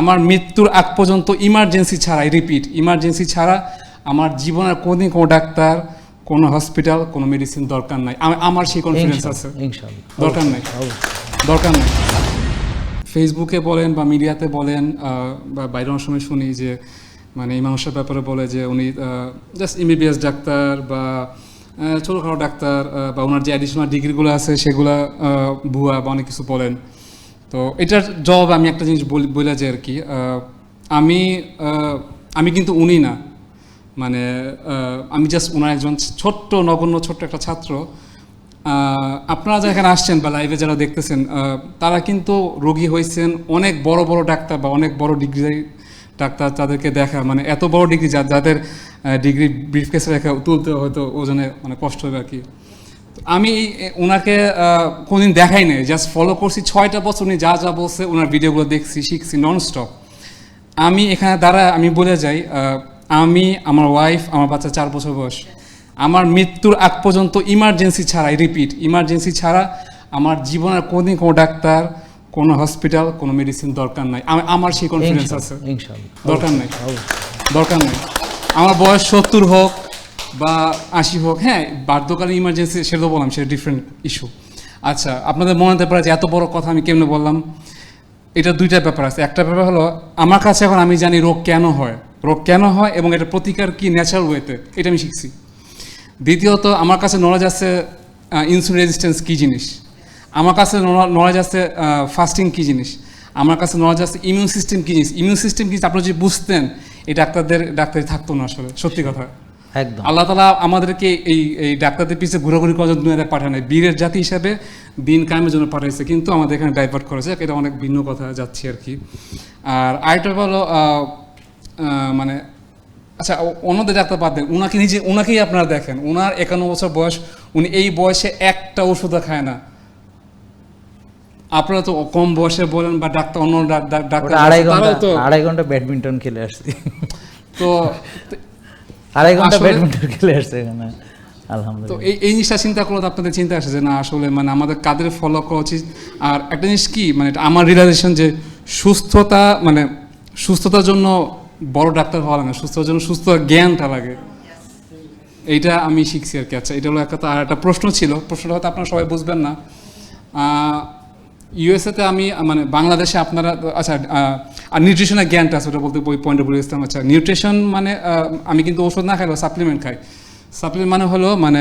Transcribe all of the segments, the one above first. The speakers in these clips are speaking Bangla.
আমার মৃত্যুর আগ পর্যন্ত ইমার্জেন্সি ছাড়া রিপিট ইমার্জেন্সি ছাড়া আমার জীবনের কোনোদিন কোনো ডাক্তার কোনো হসপিটাল কোনো মেডিসিন দরকার নাই। আমার সেই কনফিডেন্স আছে। দরকার নাই। দরকার নেই। ফেসবুকে বলেন বা মিডিয়াতে বলেন বা বাইরে অনেক সময় শুনি যে মানে এই মানুষের ব্যাপারে বলে যে উনি জাস্ট এমবিবিএস ডাক্তার বা ছোটোখাটো ডাক্তার বা ওনার যে অ্যাডিশনাল ডিগ্রিগুলো আছে সেগুলো ভুয়া বা অনেক কিছু বলেন। তো এটার জবাব আমি একটা জিনিস বলি বলে যে আর কি আমি আমি কিন্তু উনি না। মানে আমি জাস্ট ওনার একজন ছোট্ট, নগণ্য, ছোট্ট একটা ছাত্র। আপনারা যারা এখানে আসছেন বা লাইভে যারা দেখতেছেন তারা কিন্তু রোগী হয়েছেন অনেক বড় বড় ডাক্তার বা অনেক বড় ডিগ্রি ডাক্তার তাদেরকে দেখা মানে এত বড় ডিগ্রি যাদের ডিগ্রি ব্রিফকেসে রেখা তুলতে হয়তো ওজনে মানে কষ্ট হবে আর কি। আমি ওনাকে কোনোদিন দেখাই নাই জাস্ট ফলো করছি। ছয়টা বছর উনি যা যা বলছে ওনার ভিডিওগুলো দেখছি শিখছি নন স্টপ আমি এখানে দ্বারা আমি বলে যাই আমি আমার ওয়াইফ আমার বাচ্চা চার বছর বয়স। আমার মৃত্যুর আগ পর্যন্ত ইমার্জেন্সি ছাড়া রিপিট ইমার্জেন্সি ছাড়া আমার জীবনের কোনোদিন কোনো ডাক্তার কোনো হসপিটাল কোনো মেডিসিন দরকার নাই। আমা- আমার সেই কনফিডেন্স আছে। দরকার নেই। দরকার নেই। আমার বয়স সত্তর হোক বা আশি হোক হ্যাঁ বার্ধকালীন ইমার্জেন্সি সেটা তো বললাম, সেটা ডিফারেন্ট ইস্যু আচ্ছা আপনাদের মনে হতে পারে যে এত বড় কথা আমি কেমনে বললাম? এটা দুইটা ব্যাপার আছে। একটা ব্যাপার হলো, আমার কাছে এখন আমি জানি রোগ কেন হয়। রোগ কেন হয় এবং এটা প্রতিকার কি ন্যাচারাল ওয়েতে এটা আমি শিখছি। দ্বিতীয়ত, আমার কাছে নলেজ আছে ইনসুলিন রেজিস্ট্যান্স কী জিনিস? আমার কাছে নলেজ আছে ফাস্টিং কী জিনিস? আমার কাছে নলেজ আছে ইমিউন সিস্টেম কী জিনিস? ইমিউন সিস্টেম কি? আপনারা যদি বুঝতেন, এই ডাক্তারদের ডাক্তারি থাকতো না আসলে, সত্যি কথা। একদম। আল্লাহ তালা আমাদেরকে এই এই ডাক্তারদের পিছিয়ে ঘোরাঘুরি করার জন্য দুনিয়াতে পাঠায় বীরের জাতি হিসাবে দিন কায়েমের জন্য পাঠাইছে কিন্তু আমাদের এখানে ডাইভার্ট করেছে এটা অনেক ভিন্ন কথা যাচ্ছি আর কি। আর আরেকটা হলো মানে আচ্ছা অন্যদের ডাক্তার বাদ দেন। ওনাকে নিজে ওনাকেই আপনারা দেখেন। ওনার একান্ন বছর বয়স উনি এই বয়সে একটা ওষুধও খায় না। আপনারা তো কম বয়সে বলেন বা ডাক্তার অন্য ডাক্তার আড়াই ঘণ্টা আড়াই ঘণ্টা ব্যাডমিন্টন খেলে আসছি। তো আড়াই ঘণ্টা ব্যাডমিন্টন খেলে আসছে এখানে। তো এই এই জিনিসটা চিন্তা করলে আপনাদের চিন্তা আসে যে না আসলে মানে আমাদের কাদের ফলো করা উচিত? আর একটা জিনিস কি মানে আমার রিয়েলাইজেশন যে সুস্থতা মানে সুস্থতার জন্য বড় ডাক্তার হওয়া লাগে সুস্থতার জন্য সুস্থ জ্ঞানটা লাগে। এইটা আমি শিখছি আর কি। আচ্ছা এটা হলো একটা আর একটা প্রশ্ন ছিল প্রশ্নটা হয়তো আপনারা সবাই বুঝবেন না। ইউএসএতে আমি মানে বাংলাদেশে আপনারা আচ্ছা আর নিউট্রিশনের জ্ঞানটা আছে ওটা বলতে ওই পয়েন্টে বলে ইসলাম আচ্ছা নিউট্রিশন মানে আমি কিন্তু ওষুধ না খাই সাপ্লিমেন্ট খাই। সাপ্লিমেন্ট মানে হলো মানে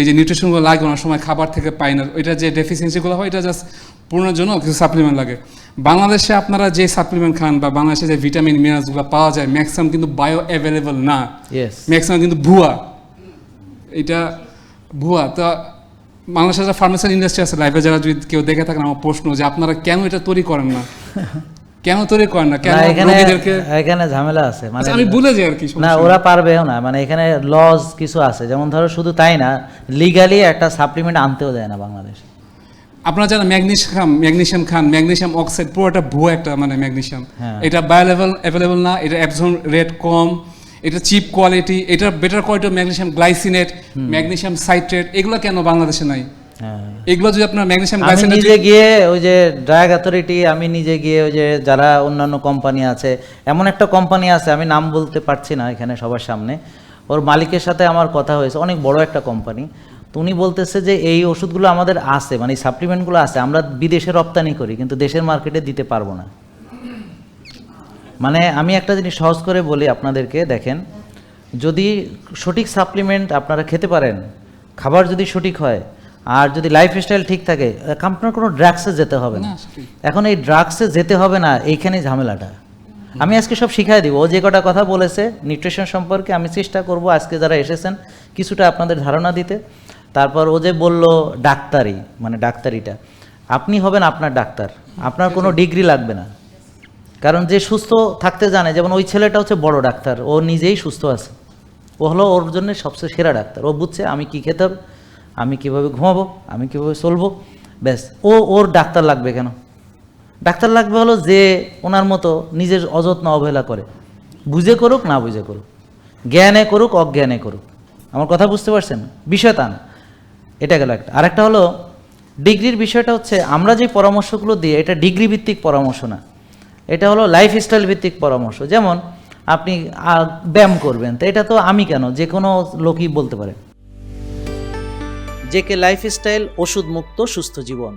এই যে নিউট্রিশনগুলো লাগে অনেক সময় খাবার থেকে পাই না। এটা যে ডেফিসিয়েন্সিগুলো হয় এটা জাস্ট পূরণের জন্য কিছু সাপ্লিমেন্ট লাগে। বাংলাদেশে আপনারা যে সাপ্লিমেন্ট খান বা বাংলাদেশে যে ভিটামিন মিনারেলসগুলো পাওয়া যায় ম্যাক্সিমাম কিন্তু বায়ো অ্যাভেলেবল না ম্যাক্সিমাম কিন্তু ভুয়া। এটা ভুয়া। তা বাংলাদেশের যে ফার্মাসি ইন্ডাস্ট্রি আছে লাইফে যারা যদি কেউ দেখে থাকেন আমার প্রশ্ন যে আপনারা কেন এটা তৈরি করেন না? কেন তৈরি করেন না? কেন এখানে এখানে ঝামেলা আছে। মানে আচ্ছা, আমি ভুলে যাই আর কি না ওরা পারবেও না। মানে এখানে লজ কিছু আছে। যেমন ধরো শুধু তাই না লিগালি একটা সাপ্লিমেন্ট আনতেও দেয় না বাংলাদেশ। আপনারা যারা ম্যাগনেশিয়াম ম্যাগনেশিয়াম খান ম্যাগনেশিয়াম অক্সাইড পুরোটা ভুয়া একটা মানে ম্যাগনেশিয়াম। এটা বায়োলেভেল অ্যাভেলেবল না এটা অ্যাবসন রেট কম। এটা চিপ কোয়ালিটি এটা better quality magnesium glycinate magnesium citrate এগুলো কেন বাংলাদেশে নাই? হ্যাঁ। এগুলো যদি আপনার ম্যাগনেশিয়াম আমি গ্লাইসিনেট নিজে গিয়ে ওই যে ড্রাগ অথরিটি আমি নিজে গিয়ে ওই যে যারা অন্যান্য কোম্পানি আছে এমন একটা কোম্পানি আছে আমি নাম বলতে পারছি না এখানে সবার সামনে ওর মালিকের সাথে আমার কথা হয়েছে অনেক বড় একটা কোম্পানি তো উনি বলতেছে যে এই ওষুধগুলো আমাদের আছে মানে সাপ্লিমেন্টগুলো আছে আমরা বিদেশে রপ্তানি করি কিন্তু দেশের মার্কেটে দিতে পারব না। মানে আমি একটা জিনিস সহজ করে বলি আপনাদেরকে দেখেন যদি সঠিক সাপ্লিমেন্ট আপনারা খেতে পারেন খাবার যদি সঠিক হয় আর যদি লাইফস্টাইল ঠিক থাকে আপনার কোনো ড্রাগসে যেতে হবে না। এখন এই ড্রাগসে যেতে হবে না এইখানেই ঝামেলাটা। আমি আজকে সব শিখাই দিব। ও যে কটা কথা বলেছে নিউট্রিশন সম্পর্কে আমি চেষ্টা করব আজকে যারা এসেছেন কিছুটা আপনাদের ধারণা দিতে। তারপর ও যে বলল ডাক্তারি মানে ডাক্তারিটা। আপনি হবেন আপনার ডাক্তার। আপনার কোনো ডিগ্রি লাগবে না। কারণ যে সুস্থ থাকতে জানে, যেমন ওই ছেলেটা হচ্ছে বড় ডাক্তার, ও নিজেই সুস্থ আছে। ও হলো ওর জন্য সবচেয়ে সেরা ডাক্তার। ও বুঝছে আমি কি খেতে হবে, আমি কীভাবে ঘুমাবো, আমি কীভাবে চলবো, ব্যাস। ও, ওর ডাক্তার লাগবে কেন? ডাক্তার লাগবে হলো যে ওনার মতো নিজের অযত্ন অবহেলা করে। বুঝে করুক, না বুঝে করুক। জ্ঞানে করুক, অজ্ঞানে করুক। আমার কথা বুঝতে পারছেন? বিষয় তা না। এটা গেল একটা। আরেকটা হলো, ডিগ্রির বিষয়টা হচ্ছে, আমরা যে পরামর্শগুলো দিই, এটা ডিগ্রি ভিত্তিক পরামর্শ না। এটা হলো লাইফস্টাইল ভিত্তিক পরামর্শ। যেমন আপনি ব্যায়াম করবেন, তো এটা তো আমি কেন? যে কোনো লোকই বলতে পারে। যে কে লাইফস্টাইল ওষুধ মুক্ত সুস্থ জীবন।